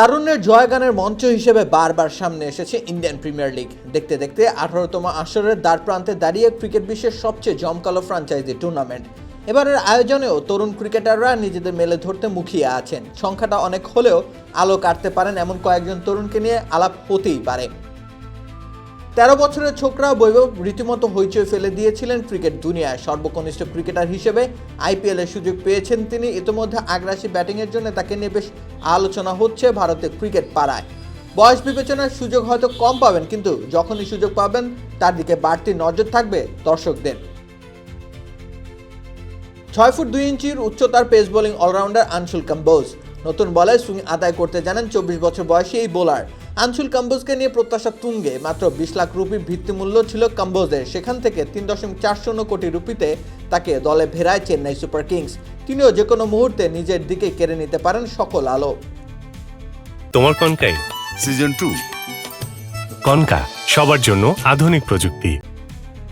তারুণ্যের জয়গানের মঞ্চ হিসেবে বারবার সামনে এসেছে ইন্ডিয়ান প্রিমিয়ার লিগ। দেখতে দেখতে আঠারোতম আসরের দ্বার প্রান্তে দাঁড়িয়ে ক্রিকেট বিশ্বের সবচেয়ে জমকালো ফ্রাঞ্চাইজি টুর্নামেন্ট এবারের আয়োজনেও তরুণ ক্রিকেটাররা নিজেদের মেলে ধরতে মুখিয়ে আছেন। সংখ্যাটা অনেক হলেও আলো কাটতে পারেন এমন কয়েকজন তরুণকে নিয়ে আলাপ হতেই পারে। তেরো বছরের ছোকরা বৈভব রীতিমতো হইচই ফেলে দিয়েছিলেন ক্রিকেট দুনিয়ায়। সর্বকনিষ্ঠ ক্রিকেটার হিসেবে আইপিএল এর সুযোগ পেয়েছেন তিনি। ইতিমধ্যে আগ্রাসী ব্যাটিংয়ের জন্য তাকে নিয়ে বেশ আলোচনা হচ্ছে ভারতের ক্রিকেট পাড়ায়। বয়স বিবেচনার সুযোগ হয়তো কম পাবেন, কিন্তু যখনই সুযোগ পাবেন, তার দিকে বাড়তি নজর থাকবে দর্শকদের। ছয় ফুট দুই ইঞ্চির উচ্চতার pace bowling allrounder Anshul Kamboj. নতুন বলে সুইং আদায় করতে জানেন চব্বিশ বছর বয়সী এই বোলার। আনসুল কাম্বোজকে নিয়ে প্রত্যাশা তুঙ্গে। মাত্র বিশ লাখ রুপি ভিত্তিমূল্য ছিল কাম্বোজের। সেখান থেকে তিন দশমিক চার শূন্য কোটি রুপিতে তাকে দলে ভেরায় চেন্নাই সুপার কিংস। তিনিও যে কোনো মুহূর্তে নিজের দিকে কেড়ে নিতে পারেন সকল আলো। তোমার কনকাই? Season two. কনকা সবার জন্য আধুনিক প্রযুক্তি।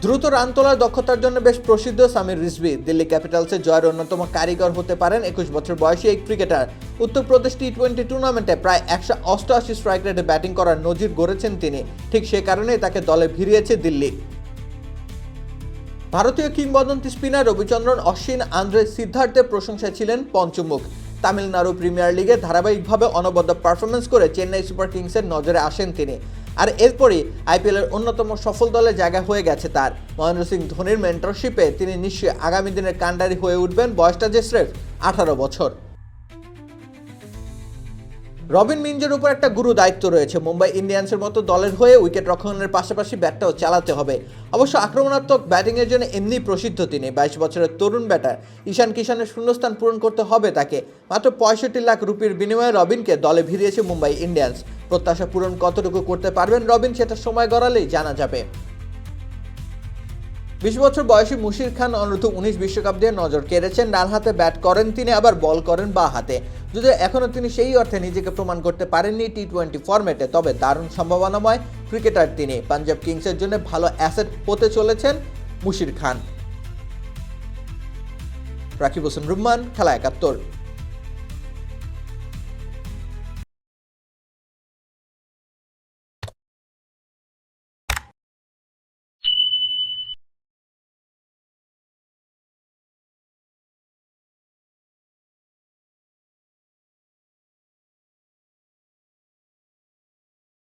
দ্রুত রান তোলার দক্ষতার জন্য বেশ প্রসিদ্ধ সামির রিজভি। দিল্লি ক্যাপিটালসের জয়ের অন্যতম কারিগর হতে পারেন একুশ বছর বয়সী এই ক্রিকেটার। উত্তরপ্রদেশ টি টোয়েন্টি টুর্নামেন্টে প্রায় একশো অষ্টআশি স্ট্রাইক রেটে ব্যাটিং করার নজির গড়েছেন তিনি। ঠিক সে কারণেই তাকে দলে ভিড়িয়েছে দিল্লি। ভারতীয় কিংবদন্তি স্পিনার রবিচন্দ্রন অশ্বিন আন্দ্রে সিদ্ধার্থের প্রশংসায় ছিলেন পঞ্চমুখ। তামিলনাড়ু প্রিমিয়ার লিগে ধারাবাহিকভাবে অনবদ্য পারফরমেন্স করে চেন্নাই সুপার কিংসের নজরে আসেন তিনি। আর এরপরই আইপিএলের অন্যতম সফল দলের জায়গা হয়ে গেছে তার। মহেন্দ্র সিং ধোনির মেন্টরশিপে তিনি নিশ্চয়ই আগামী দিনের কাণ্ডারি হয়ে উঠবেন বয়সটা যে স্রেফ আঠারো বছর। রবিন মিঞ্জের উপর একটা গুরু দায়িত্ব রয়েছে। মুম্বাই ইন্ডিয়ান্সের মতো দলের হয়ে উইকেট রক্ষণের পাশাপাশি ব্যাটটাও চালাতে হবে। অবশ্য আক্রমণাত্মক ব্যাটিংয়ের জন্য এমনি প্রসিদ্ধ তিনি। বাইশ বছরের তরুণ ব্যাটার ঈশান কিষানের শূন্যস্থান পূরণ করতে হবে তাকে। মাত্র পঁয়ষট্টি লাখ রুপির বিনিময়ে রবিনকে দলে ভিড়িয়েছে মুম্বাই ইন্ডিয়ান্স। প্রত্যাশা পূরণ কতটুকু করতে পারবেন রবিন, সেটা সময় গড়ালেই জানা যাবে। বিশ বছর বয়সী মুশির খান অনূর্ধ্ব উনিশ বিশ্বকাপ দিয়ে নজর কেড়েছেন, ডান হাতে ব্যাট করেন তিনি, আবার বল করেন বা হাতে। যদিও এখনও তিনি সেই অর্থে নিজেকে প্রমাণ করতে পারেননি টি টোয়েন্টি ফরম্যাটে, তবে দারুণ সম্ভাবনাময় ক্রিকেটার তিনি। পাঞ্জাব কিংসের জন্য ভালো অ্যাসেট হতে চলেছেন মুশির খান। রাকিব হোসেন, রুম্মান, খেলা একাত্তর।